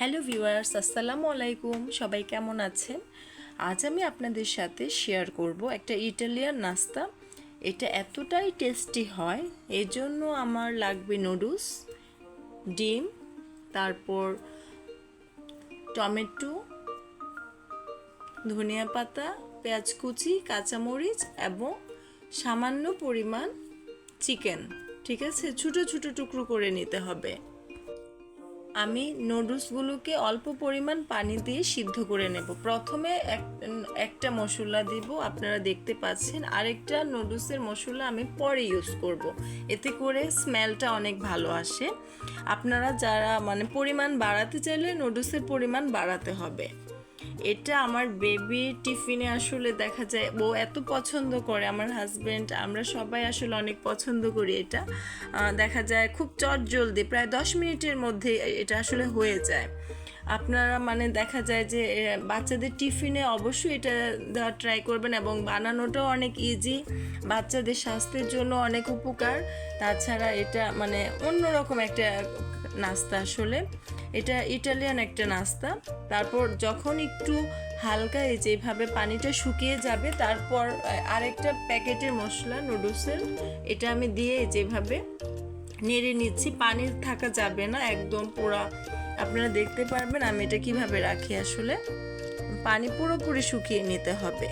Hello viewers, আসসালামু আলাইকুম। সবাই কেমন আছেন? আজ আমি আপনাদের সাথে শেয়ার করব একটা ইটালিয়ান নাস্তা। এটা এতটাই টেস্টি হয় এই জন্য আমার লাগবে নুডলস ডিম, তারপর টমেটো, ধনিয়া পাতা, পেঁয়াজ কুচি, কাঁচামরিচ এবং সামান্য পরিমাণ চিকেন। ঠিক আছে? ছোটো ছোটো টুকরো করে নিতে হবে। আমি নুডলসগুলোকে অল্প পরিমাণ পানি দিয়ে সিদ্ধ করে নেব। প্রথমে এক- একটা মশলা দিব, আপনারা দেখতে পাচ্ছেন। আরেকটা নুডলসের মশলা আমি পরে ইউজ করব। এতে করে স্মেলটা অনেক ভালো আসে। আপনারা যারা মানে পরিমাণ বাড়াতে চাইলে নুডলসের পরিমাণ বাড়াতে হবে। এটা আমার বেবি টিফিনে আসলে দেখা যায়, ও এত পছন্দ করে আমার হাজব্যান্ড আমরা সবাই আসলে অনেক পছন্দ করি এটা। দেখা যায় খুব চট জলদি প্রায় দশ মিনিটের মধ্যে এটা আসলে হয়ে যায়। আপনারা মানে দেখা যায় যে বাচ্চাদের টিফিনে অবশ্যই এটা দেওয়া ট্রাই করবেন এবং বানানোটাও অনেক ইজি বাচ্চাদের স্বাস্থ্যের জন্য অনেক উপকার। তাছাড়া এটা মানে অন্যরকম একটা নাস্তা আসলে। এটা ইটালিয়ান একটা নাস্তা। তারপর যখন একটু হালকা এই যেভাবে পানিটা শুকিয়ে যাবে, তারপর আরেকটা প্যাকেটের মশলা নুডলসের এটা আমি দিয়ে যেভাবে নেড়ে নিচ্ছি। পানি থাকা যাবে না, একদম পুরা। আপনারা দেখতে পারবেন আমি এটা কীভাবে রাখি আসলে। পানি পুরোপুরি শুকিয়ে নিতে হবে।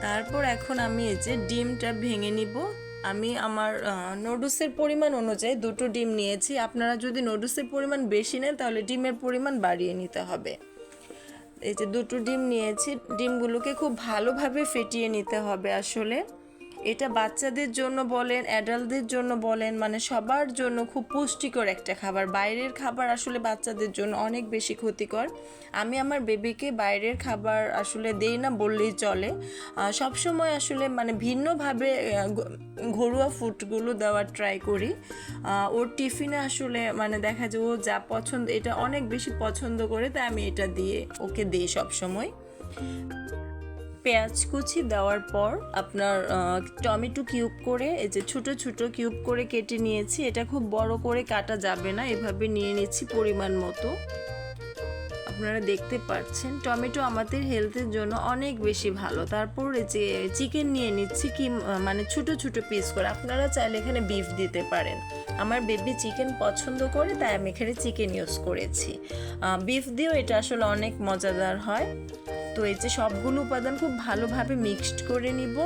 তারপর এখন আমি এই যে ডিমটা ভেঙে নিব। আমি আমার নুডলসের পরিমাণ অনুযায়ী দুটো ডিম নিয়েছি। আপনারা যদি নুডলসের পরিমাণ বেশি নেন, তাহলে ডিমের পরিমাণ বাড়িয়ে নিতে হবে। এই যে দুটো ডিম নিয়েছি, ডিমগুলোকে খুব ভালোভাবে ফেটিয়ে নিতে হবে আসলে। এটা বাচ্চাদের জন্য বলেন অ্যাডাল্টদের জন্য বলেন মানে সবার জন্য খুব পুষ্টিকর একটা খাবার। বাইরের খাবার আসলে বাচ্চাদের জন্য অনেক বেশি ক্ষতিকর। আমি আমার বেবিকে বাইরের খাবার আসলে দেই না বললেই চলে। সবসময় আসলে মানে ভিন্নভাবে ঘরোয়া ফুডগুলো দেওয়ার ট্রাই করি। ওর টিফিনে আসলে মানে দেখা যায় ও যা পছন্দ, এটা অনেক বেশি পছন্দ করে, তাই আমি এটা দিয়ে ওকে দিই সবসময়। পেঁয়াজ কুচি দেওয়ার পর আপনার টমেটো কিউব করে, এই যে ছোট ছোট কিউব করে কেটে নিয়েছি, এটা খুব বড় করে কাটা যাবে না, এভাবে নিয়ে নিচ্ছি পরিমাণ মতো। আপনারা দেখতে পাচ্ছেন, টমেটো আমাদের হেলথের জন্য অনেক বেশি ভালো। তারপর যে চিকেন নিয়ে নিচ্ছি, কি মানে ছোট ছোট পিস করে। আপনারা চাইলে এখানে বিফ দিতে পারেন। আমার বেবি চিকেন পছন্দ করে, তাই আমি এখানে চিকেন ইউজ করেছি। বিফ দিয়েও এটা আসলে অনেক মজাদার হয়। তো এই যে সবগুলো উপাদান খুব ভালোভাবে মিক্সড করে নিব।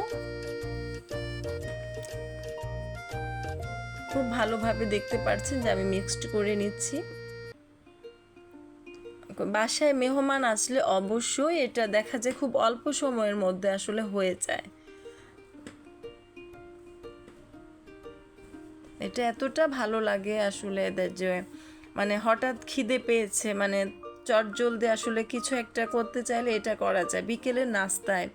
খুব ভালোভাবে দেখতে পাচ্ছেন যে আমি মিক্সড করে নিচ্ছি। বাসায় মেহমান আসলে অবশ্যই এটা দেখা যায় খুব অল্প সময়ের মধ্যে আসলে হয়ে যায়। এটা এতটা ভালো লাগে আসলে এদের যে মানে হঠাৎ খিদে পেয়েছে মানে চট জলদি আসলে কিছু একটা করতে চাইলে এটা করা যায়। বিকেলের নাস্তায়।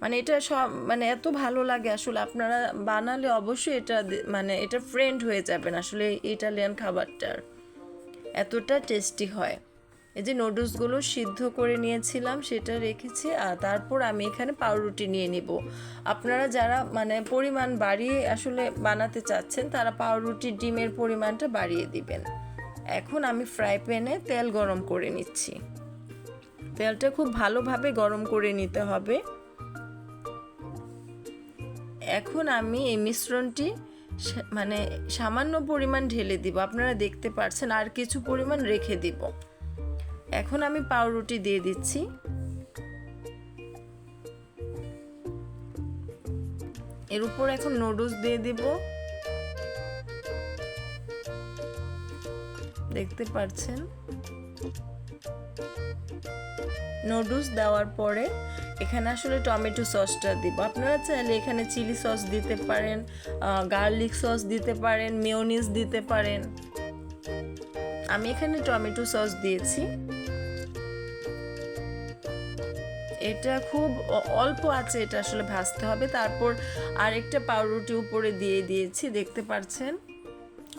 মানে এটা সব মানে এত ভালো লাগে আসলে। আপনারা বানালে অবশ্যই এটা মানে এটা ফ্রেন্ড হয়ে যাবেন আসলে ইটালিয়ান খাবারটার। এতটা টেস্টি হয়। এই যে নুডলসগুলো সিদ্ধ করে নিয়েছিলাম, সেটা রেখেছি। আর তারপর আমি এখানে পাউরুটি নিয়ে নিব। আপনারা যারা মানে পরিমাণ বাড়িয়ে আসলে বানাতে চাচ্ছেন, তারা পাউরুটি ডিমের পরিমাণটা বাড়িয়ে দিবেন। এখন আমি ফ্রাই প্যানে তেল গরম করে নিচ্ছি। তেলটা খুব ভালোভাবে গরম করে নিতে হবে। এখন আমি এই মিশ্রণটি মানে সামান্য পরিমাণ ঢেলে দিব। আপনারা দেখতে পারছেন আর কিছু পরিমাণ রেখে দিব। এখন আমি পাউরুটি দিয়ে দিচ্ছি। এর উপর এখন নুডলস দিয়ে দিব। দেখতে পাচ্ছেন নুডলস দেওয়ার পরে এখানে আসলে টমেটো সসটা দিব। আপনারা চাইলে এখানে চিলি সস দিতে পারেন গার্লিক সস দিতে পারেন, মেয়োনিজ দিতে পারেন। আমি এখানে টমেটো সস দিয়েছি। এটা খুব অল্প আছে, এটা আসলে ভাজতে হবে। তারপর আরেকটা পাউরুটি উপরে দিয়ে দিয়েছি, দেখতে পাচ্ছেন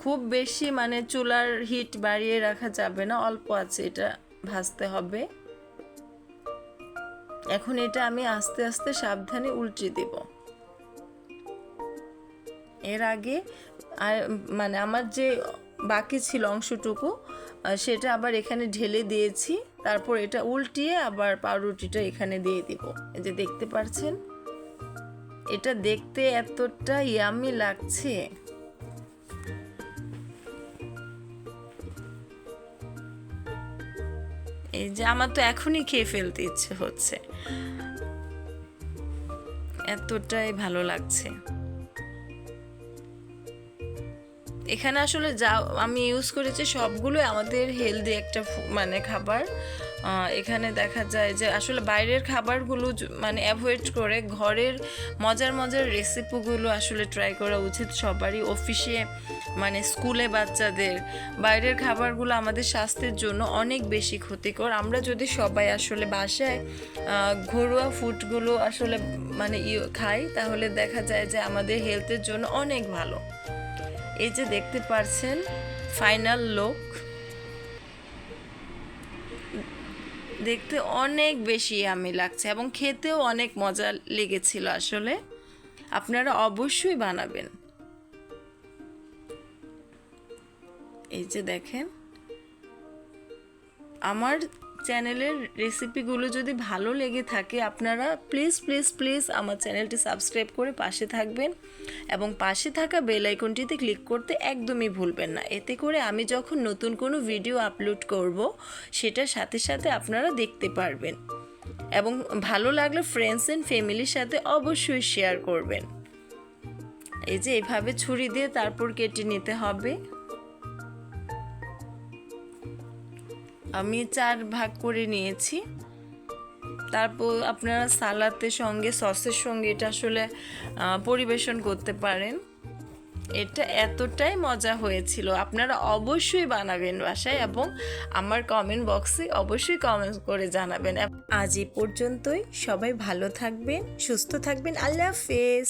খুব বেশি মানে চুলার হিট বাড়িয়ে রাখা যাবে না, অল্প আছে এটা ভাজতে হবে। এখন এটা আমি আস্তে আস্তে সাবধানে উল্টে দেব। এর আগে মানে আমার যে বাকি ছিল অংশটুকু সেটা আবার এখানে ঢেলে দিয়েছি। তারপর এটা উল্টিয়ে আবার পাউরুটিটা এখানে দিয়ে দিব। এই যে দেখতে পাচ্ছেন এটা দেখতে এতটা ইয়ামি লাগছে। যে আমার তো এখনই খেয়ে ফেলতে ইচ্ছে হচ্ছে। এতটাই ভালো লাগছে। এখানে আসলে যা আমি ইউজ করেছি সবগুলোই আমাদের হেলদি একটা মানে খাবার। এখানে দেখা যায় যে আসলে বাইরের খাবারগুলো মানে অ্যাভয়েড করে ঘরের মজার মজার রেসিপিগুলো আসলে ট্রাই করা উচিত সবারই। অফিসে মানে স্কুলে বাচ্চাদের, বাইরের খাবারগুলো আমাদের স্বাস্থ্যের জন্য অনেক বেশি ক্ষতিকর। আমরা যদি সবাই আসলে বাসায় ঘরোয়া ফুডগুলো আসলে মানে ইয়ে খাই, তাহলে দেখা যায় যে আমাদের হেলথের জন্য অনেক ভালো। এই যে দেখতে পারছেন ফাইনাল লুক দেখতে অনেক বেশি আমি লাগছে এবং খেতেও অনেক মজা লেগেছিল আসলে। আপনারা অবশ্যই বানাবেন। এই যে দেখেন, আমার চ্যানেলের রেসিপিগুলো যদি ভালো লেগে থাকে, আপনারা প্লিজ প্লিজ প্লিজ আমার চ্যানেলটি সাবস্ক্রাইব করে পাশে থাকবেন এবং পাশে থাকা বেল আইকনটিতে ক্লিক করতে একদমই ভুলবেন না। এতে করে আমি যখন নতুন কোনো ভিডিও আপলোড করব, সেটার সাথে সাথে আপনারা দেখতে পারবেন এবং ভালো লাগলে ফ্রেন্ডস অ্যান্ড ফ্যামিলির সাথে অবশ্যই শেয়ার করবেন। এই যে এভাবে ছুরি দিয়ে তারপর কেটে নিতে হবে। আমি চার ভাগ করে নিয়েছি। তারপর আপনারা সালাতের সঙ্গে, সসের সঙ্গে এটা আসলে পরিবেশন করতে পারেন। এটা এতটাই মজা হয়েছিল। আপনারা অবশ্যই বানাবেন বাসায় এবং আমার কমেন্ট বক্সে অবশ্যই কমেন্ট করে জানাবেন। আজ এই পর্যন্তই। সবাই ভালো থাকবেন, সুস্থ থাকবেন। আল্লাহ হাফেজ।